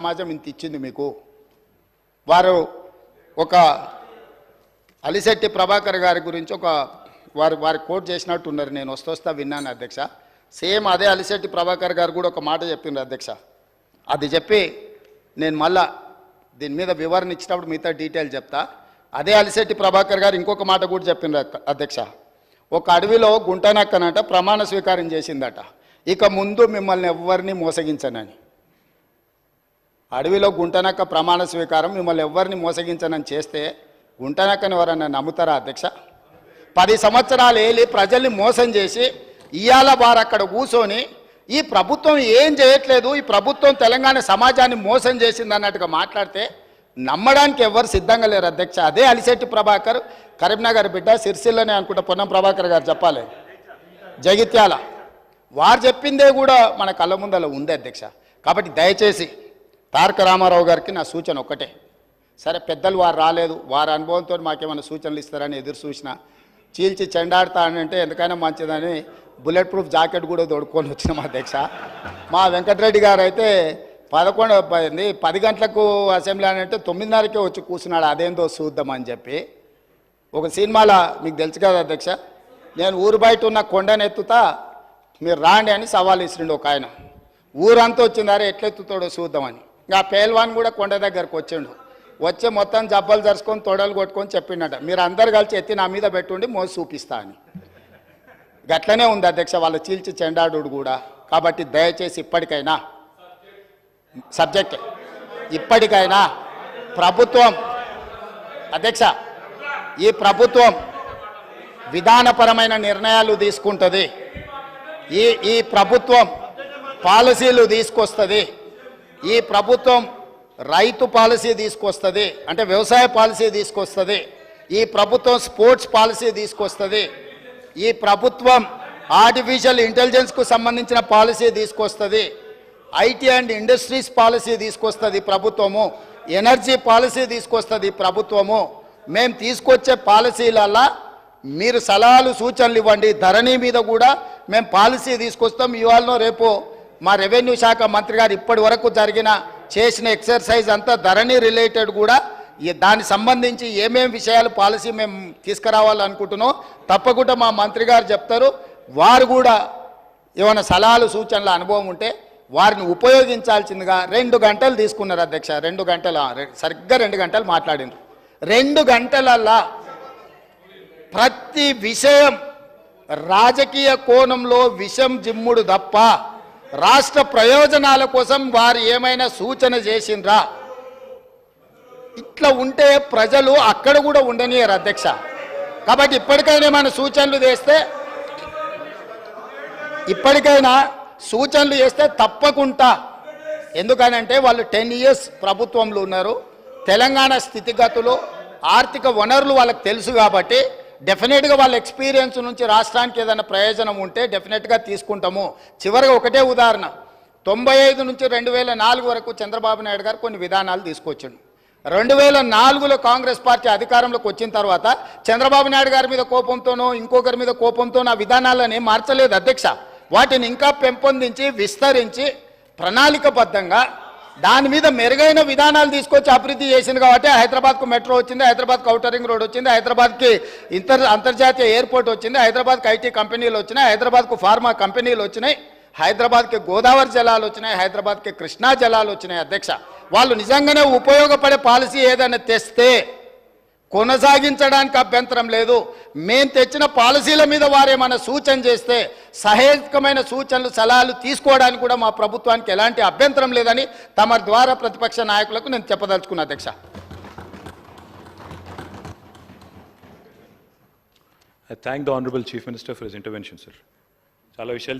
సమాజం ఇంత ఇచ్చింది మీకు? వారు ఒక అలిశెట్టి ప్రభాకర్ గారి గురించి ఒక వారు వారి కోట్ చేసినట్టు ఉన్నారు. నేను వస్తూ వస్తా విన్నాను అధ్యక్ష. సేమ్ అదే అలిశెట్టి ప్రభాకర్ గారు కూడా ఒక మాట చెప్పిండ్రు అధ్యక్ష. అది చెప్పి నేను మళ్ళా దీని మీద వివరణ ఇచ్చినప్పుడు మిగతా డీటెయిల్ చెప్తా. అదే అలిశెట్టి ప్రభాకర్ గారు ఇంకొక మాట కూడా చెప్పిండ్రు అధ్యక్ష. ఒక అడవిలో గుంటనక్కనట ప్రమాణ స్వీకారం చేసిందట. ఇక ముందు మిమ్మల్ని ఎవరిని మోసగించనని. అడవిలో గుంటనక్క ప్రమాణ స్వీకారం మిమ్మల్ని ఎవరిని మోసగించనని చేస్తే గుంటనక్కని ఎవరన్నా నమ్ముతారా అధ్యక్ష? పది సంవత్సరాలు ఏలి ప్రజల్ని మోసం చేసి ఇయాల వారు అక్కడ కూర్చొని ఈ ప్రభుత్వం ఏం చేయట్లేదు ఈ ప్రభుత్వం తెలంగాణ సమాజాన్ని మోసం చేసింది అన్నట్టుగా మాట్లాడితే నమ్మడానికి ఎవరు సిద్ధంగా లేరు అధ్యక్ష. అదే అలిశెట్టి ప్రభాకర్ కరీంనగర్ బిడ్డ సిరిసిల్లనే అనుకుంటా పొన్నం ప్రభాకర్ గారు చెప్పాలి. జగిత్యాల వారు చెప్పిందే కూడా మన కళ్ళ ముందల ఉంది అధ్యక్ష. కాబట్టి దయచేసి తారక రామారావు గారికి నా సూచన ఒక్కటే. సరే పెద్దలు వారు రాలేదు వారి అనుభవంతో మాకేమైనా సూచనలు ఇస్తారని ఎదురు చూసిన చీల్చి చెండాడుతా అని అంటే ఎందుకైనా మంచిదని బుల్లెట్ ప్రూఫ్ జాకెట్ కూడా తోడుకొని మా అధ్యక్ష. మా వెంకటరెడ్డి గారు అయితే పదకొండు పది పది గంటలకు అసెంబ్లీ అని అంటే తొమ్మిదిన్నరకే వచ్చి కూర్చున్నాడు అదేందో చూద్దామని చెప్పి. ఒక సినిమాలో మీకు తెలుసు కదా అధ్యక్ష నేను ఊరు బయట ఉన్న కొండను ఎత్తుతా మీరు రాండి అని సవాల్ ఇస్తుండే ఒక ఆయన. ఊరంతా వచ్చిందారే ఎట్లెత్తుతాడో చూద్దామని. ఇంకా పేల్వాన్ కూడా కొండ దగ్గరకు వచ్చిండు. వచ్చి మొత్తం జబ్బలు జరుచుకొని తొడలు కొట్టుకొని చెప్పిండట మీరు అందరు కలిసి ఎత్తి నా మీద పెట్టుండి మోసి చూపిస్తా అని. గట్లనే ఉంది అధ్యక్ష వాళ్ళ చీల్చి చెండాడు కూడా. కాబట్టి దయచేసి ఇప్పటికైనా సబ్జెక్ట్ ఇప్పటికైనా ప్రభుత్వం అధ్యక్ష ఈ ప్రభుత్వం విధానపరమైన నిర్ణయాలు తీసుకుంటుంది. ఈ ఈ ప్రభుత్వం పాలసీలు తీసుకొస్తుంది. ఈ ప్రభుత్వం రైతు పాలసీ తీసుకొస్తుంది అంటే వ్యవసాయ పాలసీ తీసుకొస్తుంది ఈ ప్రభుత్వం స్పోర్ట్స్ పాలసీ తీసుకొస్తుంది ఈ ప్రభుత్వం ఆర్టిఫిషియల్ ఇంటెలిజెన్స్కు సంబంధించిన పాలసీ తీసుకొస్తుంది ఐటీ అండ్ ఇండస్ట్రీస్ పాలసీ తీసుకొస్తుంది ప్రభుత్వము ఎనర్జీ పాలసీ తీసుకొస్తుంది ప్రభుత్వము. మేము తీసుకొచ్చే పాలసీలల్లా మీరు సలహాలు సూచనలు ఇవ్వండి ధరణి మీద కూడా మేము పాలసీ తీసుకొస్తాం. ఇవాళనో రేపు మా రెవెన్యూ శాఖ మంత్రి గారు ఇప్పటి వరకు జరిగిన చేసిన ఎక్సర్సైజ్ అంతా ధరణి రిలేటెడ్ కూడా. దానికి సంబంధించి ఏమేమి విషయాలు పాలసీ మేము తీసుకురావాలనుకుంటున్నాం తప్పకుండా మా మంత్రి గారు చెప్తారు. వారు కూడా ఏమైనా సలహాలు సూచనల అనుభవం ఉంటే వారిని ఉపయోగించాల్సిందిగా రెండు గంటలు తీసుకున్నారు అధ్యక్ష. రెండు గంటల సరిగ్గా రెండు గంటలు మాట్లాడింది రెండు గంటలల్లా ప్రతి విషయం రాజకీయ కోణంలో విషం జిమ్ముడు తప్ప రాష్ట్ర ప్రయోజనాల కోసం వారు ఏమైనా సూచన చేసిండ్రా? ఇట్లా ఉంటే ప్రజలు అక్కడ కూడా ఉండనియరు అధ్యక్ష. కాబట్టి ఇప్పటికైనా మన సూచనలు చేస్తే ఇప్పటికైనా సూచనలు చేస్తే తప్పకుండా. ఎందుకనంటే వాళ్ళు టెన్ ఇయర్స్ ప్రభుత్వంలో ఉన్నారు. తెలంగాణ స్థితిగతులు ఆర్థిక వనరులు వాళ్ళకి తెలుసు కాబట్టి డెఫినెట్గా వాళ్ళ ఎక్స్పీరియన్స్ నుంచి రాష్ట్రానికి ఏదైనా ప్రయోజనం ఉంటే డెఫినెట్గా తీసుకుంటాము. చివరిగా ఒకటే ఉదాహరణ. తొంభై ఐదు నుంచి రెండు వేల నాలుగు వరకు చంద్రబాబు నాయుడు గారు కొన్ని విధానాలు తీసుకొచ్చిండు. రెండు వేల నాలుగులో కాంగ్రెస్ పార్టీ అధికారంలోకి వచ్చిన తర్వాత చంద్రబాబు నాయుడు గారి మీద కోపంతోనో ఇంకొకరి మీద కోపంతోనో ఆ విధానాలని మార్చలేదు అధ్యక్ష. వాటిని ఇంకా పెంపొందించి విస్తరించి ప్రణాళికబద్ధంగా దాని మీద మెరుగైన విధానాలు తీసుకొచ్చి అభివృద్ధి చేసింది కాబట్టి హైదరాబాద్కు మెట్రో వచ్చింది హైదరాబాద్కు అవుటరింగ్ రోడ్ వచ్చింది హైదరాబాద్కి ఇంటర్ అంతర్జాతీయ ఎయిర్పోర్ట్ వచ్చింది హైదరాబాద్కి ఐటీ కంపెనీలు వచ్చినాయి హైదరాబాద్కు ఫార్మా కంపెనీలు వచ్చినాయి హైదరాబాద్కి గోదావరి జలాలు వచ్చినాయి హైదరాబాద్కి కృష్ణా జలాలు వచ్చినాయి అధ్యక్ష. వాళ్ళు నిజంగానే ఉపయోగపడే పాలసీ ఏదైనా తెస్తే కొనసాగించడానికి అభ్యంతరం లేదు. మేము తెచ్చిన పాలసీల మీద వారేమైనా సూచన చేస్తే సహేతుకమైన సూచనలు సలహాలు తీసుకోవడానికి కూడా మా ప్రభుత్వానికి ఎలాంటి అభ్యంతరం లేదని తమ ద్వారా ప్రతిపక్ష నాయకులకు నేను చెప్పదలుచుకున్నా అధ్యక్ష. Thank the honourable chief minister for intervention his చాలా విషయాలు